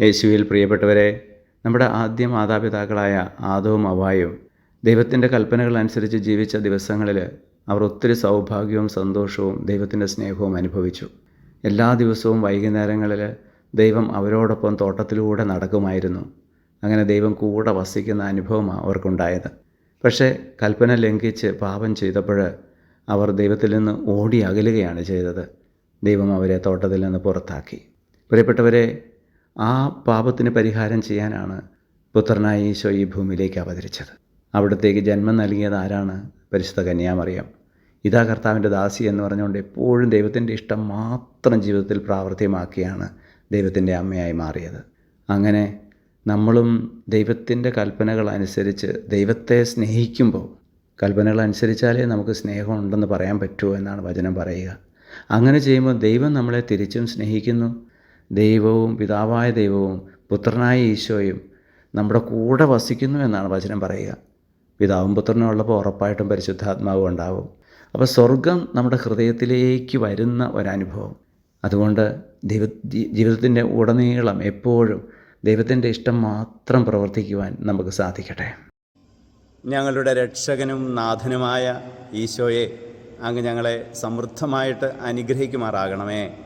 യേശുവിൽ പ്രിയപ്പെട്ടവരെ നമ്മുടെ ആദ്യ മാതാപിതാക്കളായ ആദവും അവായും ദൈവത്തിന്റെ കൽപ്പനകൾ അനുസരിച്ച് ജീവിച്ച ദിവസങ്ങളിൽ അവർ ഒത്തിരി സൗഭാഗ്യവും സന്തോഷവും ദൈവത്തിന്റെ സ്നേഹവും അനുഭവിച്ചു. എല്ലാ ദിവസവും വൈകുന്നേരങ്ങളിൽ ദൈവം അവരോടൊപ്പം തോട്ടത്തിലൂടെ നടക്കുമായിരുന്നു. അങ്ങനെ ദൈവം കൂടെ വസിക്കുന്ന അനുഭവമാണ് അവർക്കുണ്ടായത്. പക്ഷേ കൽപ്പന ലംഘിച്ച് പാപം ചെയ്തപ്പോൾ അവർ ദൈവത്തിൽ നിന്ന് ഓടി അകലുകയാണ് ചെയ്തത്. ദൈവം അവരെ തോട്ടത്തിൽ നിന്ന് പുറത്താക്കി. പ്രിയപ്പെട്ടവരെ ആ പാപത്തിന് പരിഹാരം ചെയ്യാനാണ് പുത്രനായ ഈശോ ഈ ഭൂമിയിലേക്ക് അവതരിച്ചത്. അവിടത്തേക്ക് ജന്മം നൽകിയത് ആരാണ്? പരിശുദ്ധ കന്യാമറിയം. ഇതാ കർത്താവിന്റെ ദാസി എന്ന് പറഞ്ഞുകൊണ്ട് എപ്പോഴും ദൈവത്തിന്റെ ഇഷ്ടം മാത്രം ജീവിതത്തിൽ പ്രാവർത്തികമാക്കിയാണ് ദൈവത്തിന്റെ അമ്മയായി മാറിയത്. അങ്ങനെ നമ്മളും ദൈവത്തിന്റെ കൽപ്പനകൾ അനുസരിച്ച് ദൈവത്തെ സ്നേഹിക്കുമ്പോൾ കൽപ്പനകൾ അനുസരിച്ചാലേ നമുക്ക് സ്നേഹമുണ്ടെന്ന് പറയാൻ പറ്റുമോ എന്നാണ് വചനം പറയുക. അങ്ങനെ ചെയ്യുമ്പോൾ ദൈവം നമ്മളെ തിരിച്ചും സ്നേഹിക്കുന്നു. ദൈവവും പിതാവായ ദൈവവും പുത്രനായ ഈശോയും നമ്മുടെ കൂടെ വസിക്കുന്നു എന്നാണ് വചനം പറയുക. പിതാവും പുത്രനും ഉള്ളപ്പോൾ ഉറപ്പായിട്ടും പരിശുദ്ധാത്മാവും ഉണ്ടാവും. അപ്പോൾ സ്വർഗം നമ്മുടെ ഹൃദയത്തിലേക്ക് വരുന്ന ഒരനുഭവം. അതുകൊണ്ട് ദൈവ ജീവിതത്തിന്റെ ഉടനീളം എപ്പോഴും ദൈവത്തിന്റെ ഇഷ്ടം മാത്രം പ്രവർത്തിക്കുവാൻ നമുക്ക് സാധിക്കട്ടെ. ഞങ്ങളുടെ രക്ഷകനും നാഥനുമായ ഈശോയെ അങ്ങ് ഞങ്ങളെ സമൃദ്ധമായിട്ട് അനുഗ്രഹിക്കുമാറാകണമേ.